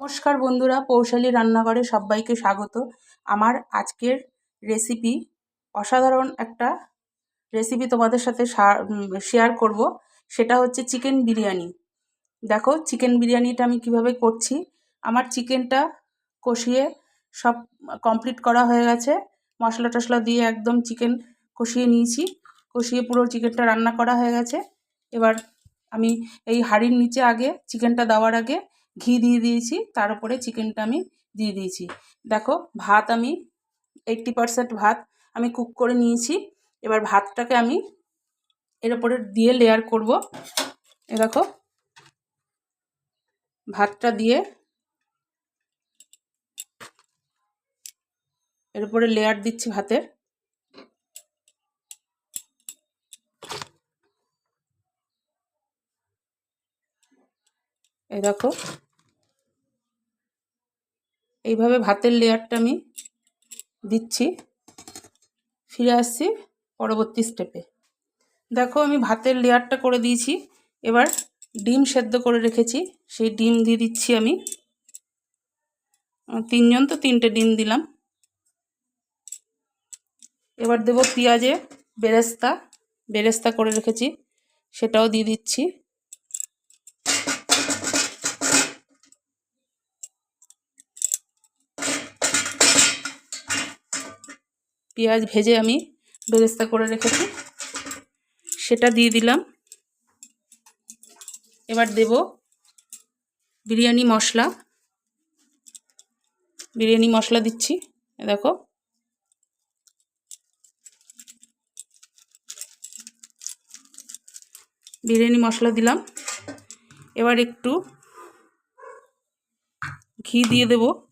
নমস্কার বন্ধুরা, পৌশালী রান্নাঘরে সবাইকে স্বাগত। আমার আজকের রেসিপি অসাধারণ একটা রেসিপি তোমাদের সাথে শেয়ার করব। সেটা হচ্ছে চিকেন বিরিয়ানি। দেখো চিকেন বিরিয়ানিটা আমি কীভাবে করছি? আমার চিকেনটা কষিয়ে সব কমপ্লিট করা হয়ে গেছে। মশলা টশলা দিয়ে একদম চিকেন কষিয়ে নিয়েছি। কষিয়ে পুরো চিকেনটা রান্না করা হয়ে গেছে। এবার আমি এই হাঁড়ির নিচে আগে চিকেনটা দেওয়ার আগে ঘি দিয়ে দিয়েছি, তার উপরে চিকেনটা আমি দিয়ে দিয়েছি। দেখো, ভাত আমি এইট্টি পারসেন্ট ভাত আমি কুক করে নিয়েছি। এবার ভাতটাকে আমি এর উপরে দিয়ে লেয়ার করব। এ দেখো, ভাতটা দিয়ে এর উপরে লেয়ার দিচ্ছি ভাতের এই দেখো এইভাবে ভাতের লেয়ারটা আমি দিচ্ছি। ফিরে আসছি পরবর্তী স্টেপে দেখো আমি ভাতের লেয়ারটা করে দিয়েছি। এবার ডিম সেদ্ধ করে রেখেছি। সেই ডিম দিয়ে দিচ্ছি আমি। তিনজন তো তিনটে ডিম দিলাম। এবার দেব পেঁয়াজে বেরেস্তা। বেরেস্তা করে রেখেছি। সেটাও দিয়ে দিচ্ছি। পেঁয়াজ ভেজে আমি বেরেস্তা করে রেখেছি। সেটা দিয়ে দিলাম। এবার দেব বিরিয়ানি মশলা। বিরিয়ানি মশলা দিচ্ছি দেখো। বিরিয়ানি মশলা দিলাম। এবার একটু ঘি দিয়ে দেবো।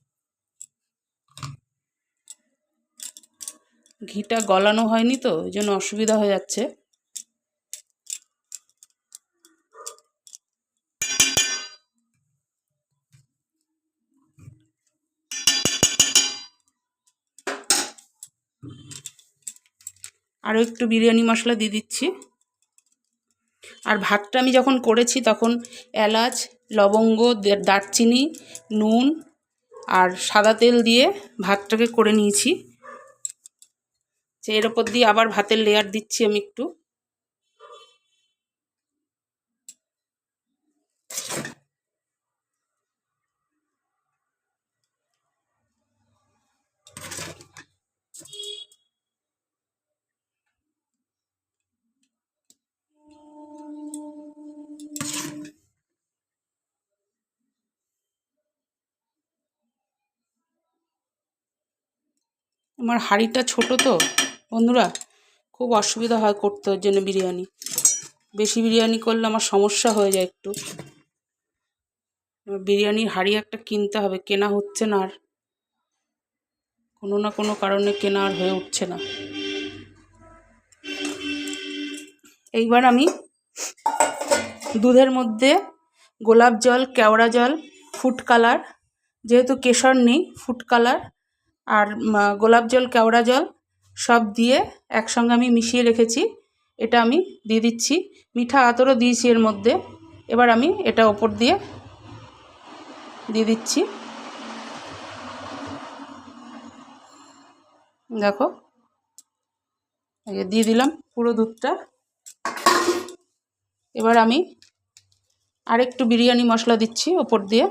ঘিটা গলানো হয়নি তো, ওই জন্য অসুবিধা হয়ে যাচ্ছে। আরও একটু বিরিয়ানি মশলা দিয়ে দিচ্ছি। আর ভাতটা আমি যখন করেছি তখন এলাচ, লবঙ্গ দারচিনি, নুন আর সাদা তেল দিয়ে ভাতটাকে করে নিয়েছি। যে এর ওপর দিয়ে আবার ভাতের লেয়ার দিচ্ছি আমি একটু। আমার হাঁড়িটা ছোট তো। বন্ধুরা, খুব অসুবিধা হয় করতে ওর জন্য বিরিয়ানি। বেশি বিরিয়ানি করলে আমার সমস্যা হয়ে যায় একটু। বিরিয়ানির হাড়ি একটা কিনতে হবে, কেনা হচ্ছে না আর। কোনো না কোনো কারণে কেনা আর হয়ে উঠছে না। এইবার আমি দুধের মধ্যে গোলাপ জল, কেওড়া জল, ফুড কালার, যেহেতু কেশর নেই, ফুড কালার, আর গোলাপ জল, কেওড়া জল সব দিয়ে একসঙ্গে আমি মিশিয়ে রেখেছি। এটা আমি দিয়ে দিচ্ছি। মিঠা আতরও দিয়েছি এর মধ্যে। এবার আমি এটা ওপর দিয়ে দিয়ে দিচ্ছি। দেখো দিয়ে দিলাম পুরো দুধটা। এবার আমি আরেকটু বিরিয়ানি মশলা দিচ্ছি ওপর দিয়ে।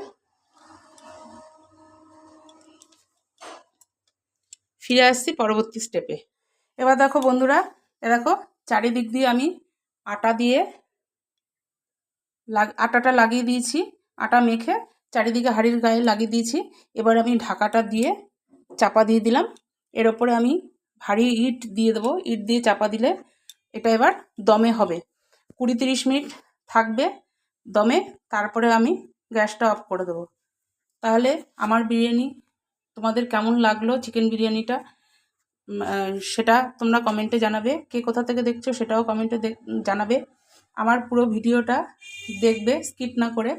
ফিরে আসছি পরবর্তী স্টেপে এবার দেখো বন্ধুরা, এ দেখো চারিদিক দিয়ে আমি আটা দিয়ে আটাটা লাগিয়ে দিয়েছি, আটা মেখে চারিদিকে হাঁড়ির গায়ে লাগিয়ে দিয়েছি। এবার আমি ঢাকাটা দিয়ে চাপা দিয়ে দিলাম। এর ওপরে আমি ভারী ইট দিয়ে দেবো। ইট দিয়ে চাপা দিলে এটা এবার দমে হবে। কুড়ি তিরিশ মিনিট থাকবে দমে, তারপরে আমি গ্যাসটা অফ করে দেবো। তাহলে আমার বিরিয়ানি তোমাদের কেমন লাগল চিকেন বিরিয়ানিটা? সেটা তোমরা কমেন্টে জানাবে। কে কোথা থেকে দেখছ সেটাও কমেন্টে জানাবে। আমার পুরো ভিডিওটা দেখবে স্কিপ না করে।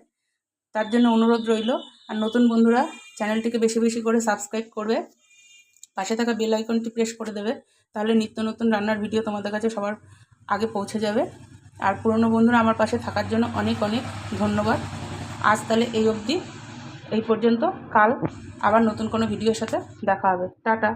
তার জন্য অনুরোধ রইল। আর নতুন বন্ধুরা, চ্যানেলটিকে বেশি বেশি করে সাবস্ক্রাইব করবে। পাশে থাকা বেল আইকনটি প্রেস করে দেবে। তাহলে নিত্য নতুন রান্নার ভিডিও তোমাদের কাছে সবার আগে পৌঁছে যাবে। আর পুরনো বন্ধুরা আমার পাশে থাকার জন্য অনেক অনেক ধন্যবাদ। আজ তাহলে এই অবধি। এই পর্যন্ত কাল আবার নতুন কোনো ভিডিওর সাথে দেখা হবে। টাটা।